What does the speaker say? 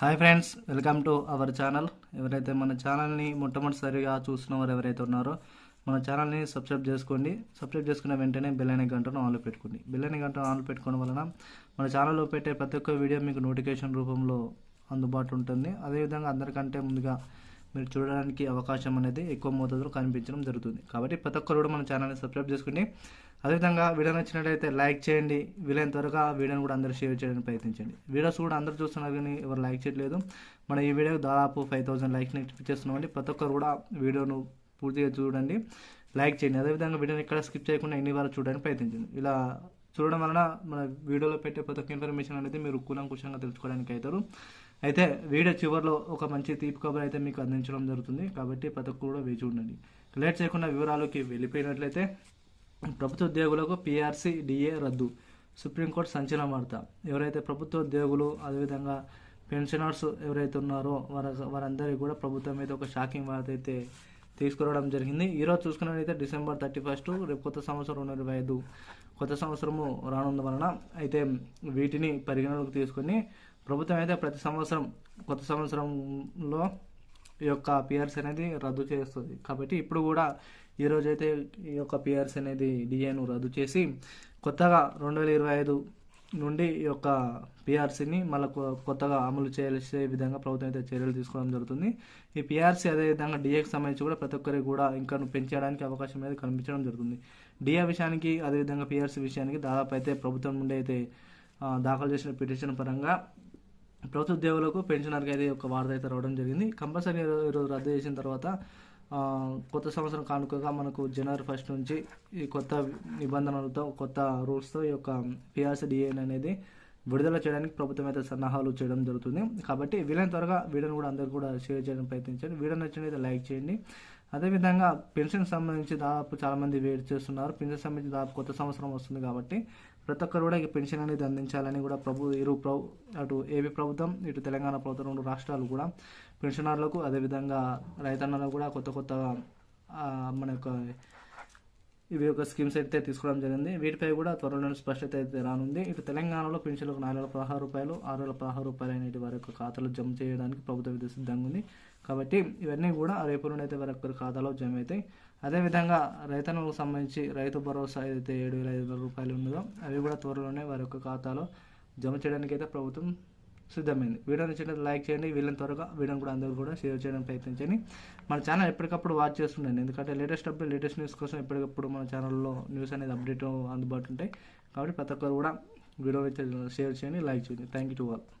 Hi friends welcome to our channel. ఎవరైతే మన ఛానల్ని మొట్టమొదటిసారిగా చూస్తున్నవారు ఎవరైతే ఉన్నారో మన ఛానల్ని సబ్స్క్రైబ్ చేసుకోండి. సబ్స్క్రైబ్ చేసుకున్న వెంటనే బెల్ అనే గంటను ఆన్లో పెట్టుకోండి. బెల్ అనే గంటను ఆన్లో పెట్టుకోవడం వలన మన ఛానల్లో పెట్టే ప్రతి ఒక్క వీడియో మీకు నోటిఫికేషన్ రూపంలో అందుబాటు ఉంటుంది. అదేవిధంగా అందరికంటే ముందుగా మీరు చూడడానికి అవకాశం అనేది ఎక్కువ మోతాదులో కనిపించడం జరుగుతుంది. కాబట్టి ప్రతి ఒక్కరు కూడా మన ఛానల్ని సబ్స్క్రైబ్ చేసుకోండి అదేవిధంగా వీడియో నచ్చినట్లయితే లైక్ చేయండి. వీలైన త్వరగా వీడియోని కూడా అందరూ షేర్ చేయడానికి ప్రయత్నించండి. వీడియోస్ కూడా అందరూ చూస్తున్నారు కానీ ఎవరు లైక్ చేయట్లేదు. మన ఈ వీడియోకి దాదాపు ఫైవ్ థౌసండ్ లైక్ని చేస్తున్నామండి. ప్రతి ఒక్కరు కూడా వీడియోను పూర్తిగా చూడండి లైక్ చేయండి. అదేవిధంగా వీడియోని ఎక్కడ స్కిప్ చేయకుండా ఎన్ని వారు చూడడానికి ప్రయత్నించండి. ఇలా చూడడం వలన మన వీడియోలో పెట్టే ప్రతి ఒక్క ఇన్ఫర్మేషన్ అనేది మీరు కూలంకుషంగా తెలుసుకోవడానికి అవుతారు. అయితే వీడియో చివరిలో ఒక మంచి తీపి కబర్ అయితే మీకు అందించడం జరుగుతుంది. కాబట్టి ప్రతి ఒక్కరు కూడా వేచి ఉండండి లేట్ చేయకుండా వివరాలకి వెళ్ళిపోయినట్లయితే ప్రభుత్వ ఉద్యోగులకు పీఆర్సీ డిఏ రద్దు. సుప్రీంకోర్టు సంచలన వార్త. ఎవరైతే ప్రభుత్వ ఉద్యోగులు అదేవిధంగా పెన్షనర్స్ ఎవరైతే ఉన్నారో వారి వారందరికీ కూడా ప్రభుత్వం అయితే ఒక షాకింగ్ వార్త అయితే తీసుకురావడం జరిగింది. ఈరోజు చూసుకున్నట్లయితే డిసెంబర్ థర్టీ ఫస్ట్ రేపు కొత్త సంవత్సరం రెండు ఇరవై ఐదు. కొత్త సంవత్సరము రానున్న వలన అయితే వీటిని పరిగణలోకి తీసుకొని ప్రభుత్వం అయితే ప్రతి సంవత్సరం కొత్త సంవత్సరంలో ఈ యొక్క పిఆర్సీ అనేది రద్దు చేస్తుంది. కాబట్టి ఇప్పుడు కూడా ఈరోజు అయితే ఈ యొక్క పిఆర్సీ అనేది డిఏను రద్దు చేసి కొత్తగా రెండు వేల ఇరవై ఐదు నుండి ఈ యొక్క పిఆర్సీని మళ్ళీ కొత్తగా అమలు చేసే విధంగా ప్రభుత్వం అయితే చర్యలు తీసుకోవడం జరుగుతుంది. ఈ పిఆర్సీ అదేవిధంగా డిఏకి సంబంధించి కూడా ప్రతి ఒక్కరికి కూడా ఇంకా పెంచడానికి అవకాశం అనేది కనిపించడం జరుగుతుంది. డిఏ విషయానికి అదేవిధంగా పిఆర్సీ విషయానికి దాదాపు అయితే ప్రభుత్వం నుండి అయితే దాఖలు చేసిన పిటిషన్ పరంగా ప్రభుత్వ ఉద్యోగులకు పెన్షనర్కి అయితే ఒక వార్త అయితే రావడం జరిగింది. కంపల్సరీ ఈరోజు రద్దు చేసిన తర్వాత కొత్త సంవత్సరం కానుకగా మనకు జనవరి ఫస్ట్ నుంచి ఈ కొత్త నిబంధనలతో కొత్త రూల్స్తో ఈ యొక్క పిఆర్సీ అనేది విడుదల చేయడానికి ప్రభుత్వం అయితే సన్నాహాలు చేయడం జరుగుతుంది. కాబట్టి వీలైన త్వరగా వీడియోని కూడా అందరు కూడా షేర్ చేయడం ప్రయత్నించండి. వీడియో నచ్చినైతే లైక్ చేయండి. అదేవిధంగా పెన్షన్ సంబంధించి దాదాపు చాలామంది వెయిట్ చేస్తున్నారు. పెన్షన్ సంబంధించి దాదాపు కొత్త సంవత్సరం వస్తుంది కాబట్టి ప్రతి ఒక్కరు కూడా ఈ పెన్షన్ అనేది అందించాలని కూడా ప్రభు ఇరు ప్రభు అటు ఏపీ ప్రభుత్వం ఇటు తెలంగాణ ప్రభుత్వం రెండు రాష్ట్రాలు కూడా పెన్షనర్లకు అదేవిధంగా రైతన్నలకు కూడా కొత్త కొత్త మన యొక్క ఇవి ఒక స్కీమ్స్ అయితే తీసుకోవడం జరిగింది. వీటిపై కూడా త్వరలో స్పష్టత అయితే రానుంది. ఇటు తెలంగాణలో పెన్షన్లకు నాలుగు వేల పదహారు రూపాయలు ఆరు వేల పదహారు రూపాయలు అనేటి వారి యొక్క ఖాతాలో జమ చేయడానికి ప్రభుత్వం ఇది సిద్ధంగా ఉంది. కాబట్టి ఇవన్నీ కూడా రేపు నుండి అయితే వారి యొక్క ఖాతాలో జమ అవుతాయి. అదేవిధంగా రైతన్నులకు సంబంధించి రైతు భరోసా ఏదైతే ఏడు వేల ఐదు వందల రూపాయలు ఉన్నదో అవి కూడా త్వరలోనే వారి యొక్క ఖాతాలో జమ చేయడానికి అయితే ప్రభుత్వం సిద్ధమైంది. వీడియో నచ్చినట్లయితే లైక్ చేయండి వీళ్ళని త్వరగా వీడియోని కూడా అందరూ కూడా షేర్ చేయడానికి ప్రయత్నించండి మన ఛానల్ ఎప్పటికప్పుడు వాచ్ చేస్తుండండి. ఎందుకంటే లేటెస్ట్ అప్డేట్ లేటెస్ట్ న్యూస్ కోసం ఎప్పటికప్పుడు మన ఛానల్లో న్యూస్ అనేది అప్డేట్ అందుబాటు ఉంటాయి. కాబట్టి ప్రతి ఒక్కరు కూడా వీడియో షేర్ చేయండి లైక్ చేయండి. Thank you to all